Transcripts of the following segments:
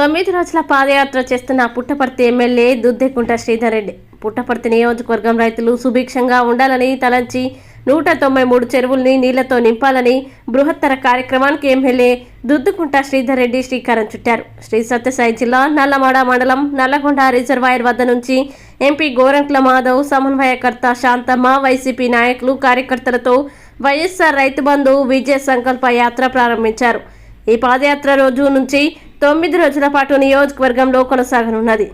తొమ్మిది రోజుల పాదయాత్ర చేస్తున్న పుట్టపర్తి ఎమ్మెల్యే దుద్దెకుంట శ్రీధర్ రెడ్డి పుట్టపర్తి నియోజకవర్గం రైతులు సుభిక్షంగా ఉండాలని తలంచి నూట తొంభై మూడు చెరువుల్ని నీళ్ళతో నింపాలని బృహత్తర కార్యక్రమానికి ఎమ్మెల్యే దుద్దుకుంట శ్రీధర్ రెడ్డి శ్రీకారం చుట్టారు. శ్రీ సత్యసాయి జిల్లా నల్లమాడ మండలం నల్లగొండ రిజర్వాయర్ వద్ద నుంచి ఎంపీ గోరంట్ల మాధవ్ సమన్వయకర్త శాంతమ్మ వైసీపీ నాయకులు కార్యకర్తలతో వైఎస్ఆర్ రైతు బంధు విజయ సంకల్ప యాత్ర ప్రారంభించారు. ఈ పాదయాత్ర రోజు నుంచి తొమ్మిది రోజుల పాటు నియోజకవర్గంలో కొనసాగనున్నది.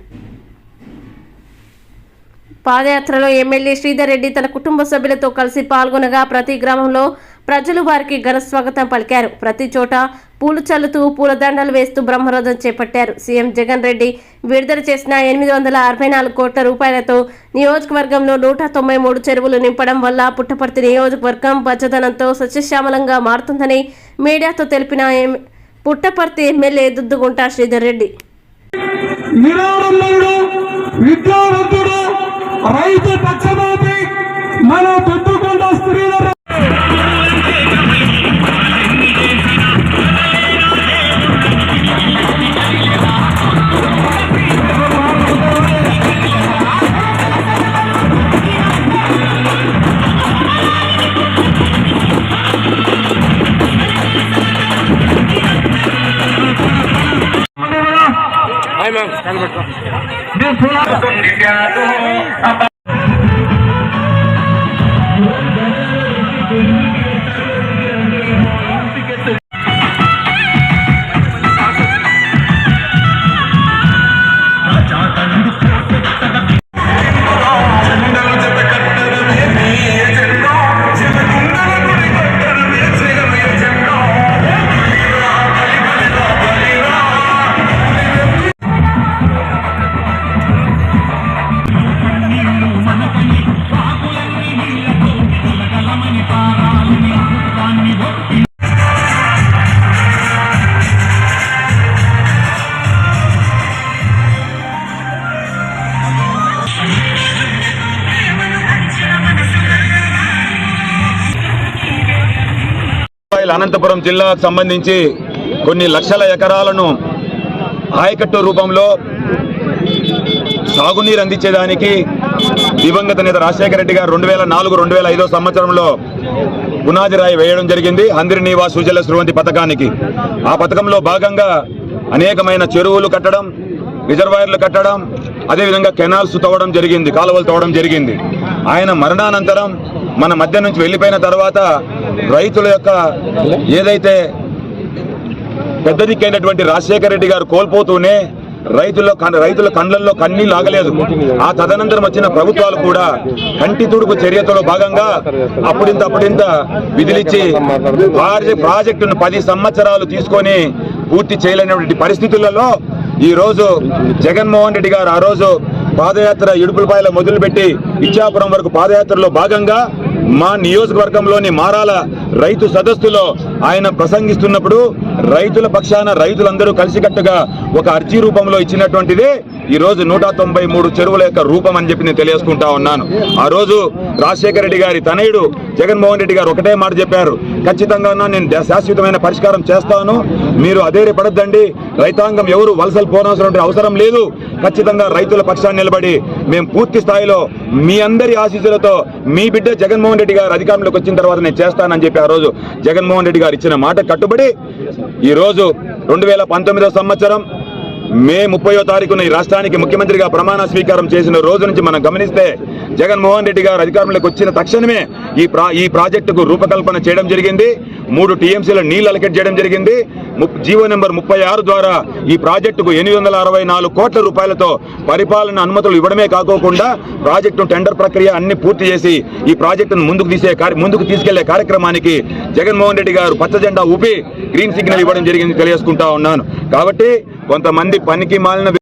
పాదయాత్రలో ఎమ్మెల్యే శ్రీధర్ రెడ్డి తన కుటుంబ సభ్యులతో కలిసి పాల్గొనగా ప్రతి గ్రామంలో ప్రజలు వారికి ఘన స్వాగతం పలికారు. ప్రతి చోట పూలు చల్లుతూ పూలదండలు వేస్తూ బ్రహ్మరథం చేపట్టారు. సీఎం జగన్ రెడ్డి విడుదల చేసిన ఎనిమిది వందల అరవై నాలుగు కోట్ల రూపాయలతో నియోజకవర్గంలో నూట తొంభై మూడు చెరువులు నింపడం వల్ల పుట్టపర్తి నియోజకవర్గం పచ్చదనంతో సస్యశ్యామలంగా మారుతుందని మీడియాతో తెలిపిన ఎం- పుట్టపర్తి ఎమ్మెల్యే దుద్దుగుంట శ్రీధర్ రెడ్డి. విద్యావంతుడు రైతు Thank you. రాయల్ అనంతపురం జిల్లాకు సంబంధించి కొన్ని లక్షల ఎకరాలను ఆయకట్టు రూపంలో సాగునీరు అందించేదానికి దివంగత నేత రాజశేఖర రెడ్డి గారు రెండు వేల నాలుగు రెండు వేల ఐదో సంవత్సరంలో పునాది రాయి వేయడం జరిగింది. అందరి నీవా సుజల స్రవంతి పథకానికి. ఆ పథకంలో భాగంగా అనేకమైన చెరువులు కట్టడం రిజర్వాయర్లు కట్టడం అదేవిధంగా కెనాల్స్ తవ్వడం జరిగింది కాలువలు తవ్వడం జరిగింది. ఆయన మరణానంతరం మన మధ్య నుంచి వెళ్ళిపోయిన తర్వాత రైతుల యొక్క ఏదైతే పెద్ద దిక్కైనటువంటి రాజశేఖర రెడ్డి గారు కోల్పోతూనే రైతుల కన్- రైతుల కండ్లల్లో కన్నీళ్ళు ఆగలేదు. ఆ తదనంతరం వచ్చిన ప్రభుత్వాలు కూడా కంటి తుడుపు చర్యతో భాగంగా అప్పుడింత అప్పుడింత విధులిచ్చి ప్రాజెక్టును పది సంవత్సరాలు తీసుకొని పూర్తి చేయలేనటువంటి పరిస్థితులలో ఈరోజు జగన్మోహన్ రెడ్డి గారు ఆ రోజు పాదయాత్ర ఇడుపులపాయల మొదలుపెట్టి ఇచ్చాపురం వరకు పాదయాత్రలో భాగంగా మా నియోజకవర్గంలోని మారాల రైతు సదస్సులో ఆయన ప్రసంగిస్తున్నప్పుడు రైతుల పక్షాన రైతులందరూ కలిసికట్టుగా ఒక అర్జీ రూపంలో ఇచ్చినటువంటిదే ఈ రోజు నూట తొంభై మూడు చెరువుల యొక్క రూపం అని చెప్పి నేను తెలియజేసుకుంటా ఉన్నాను. ఆ రోజు రాజశేఖర రెడ్డి గారి తనయుడు జగన్మోహన్ రెడ్డి గారు ఒకటే మాట చెప్పారు. ఖచ్చితంగా నేను శాశ్వతమైన పరిష్కారం చేస్తాను. మీరు అధైర్యపడద్దండి. రైతాంగం ఎవరు వలసలు పోనవసరం అవసరం లేదు. ఖచ్చితంగా రైతుల పక్షాన్ని నిలబడి మేము పూర్తి స్థాయిలో మీ అందరి ఆశీస్సులతో మీ బిడ్డ జగన్మోహన్ రెడ్డి గారు అధికారంలోకి వచ్చిన తర్వాత నేను చేస్తానని చెప్పి ఆ రోజు జగన్మోహన్ రెడ్డి గారు ఇచ్చిన మాట కట్టుబడి ఈ రోజు రెండు వేల పంతొమ్మిదో సంవత్సరం మే ముప్పయో తారీఖున ఈ రాష్ట్రానికి ముఖ్యమంత్రిగా ప్రమాణ స్వీకారం చేసిన రోజు నుంచి మనం గమనిస్తే జగన్మోహన్ రెడ్డి గారు అధికారంలోకి వచ్చిన తక్షణమే ఈ ప్రా ఈ ప్రాజెక్టుకు రూపకల్పన చేయడం జరిగింది. మూడు టీఎంసీల నీళ్ళు అలకెట్ చేయడం జరిగింది. జీవో నెంబర్ ముప్పై ఆరు ద్వారా ఈ ప్రాజెక్టుకు ఎనిమిది వందల అరవై నాలుగు కోట్ల రూపాయలతో పరిపాలన అనుమతులు ఇవ్వడమే కాకోకుండా ప్రాజెక్టు టెండర్ ప్రక్రియ అన్ని పూర్తి చేసి ఈ ప్రాజెక్టును ముందుకు తీసే ముందుకు తీసుకెళ్ళే కార్యక్రమానికి జగన్మోహన్ రెడ్డి గారు పచ్చ జెండా ఊపి గ్రీన్ సిగ్నల్ ఇవ్వడం జరిగింది తెలియజేసుకుంటా ఉన్నాను. కాబట్టి కొంతమంది పనికి మాలిన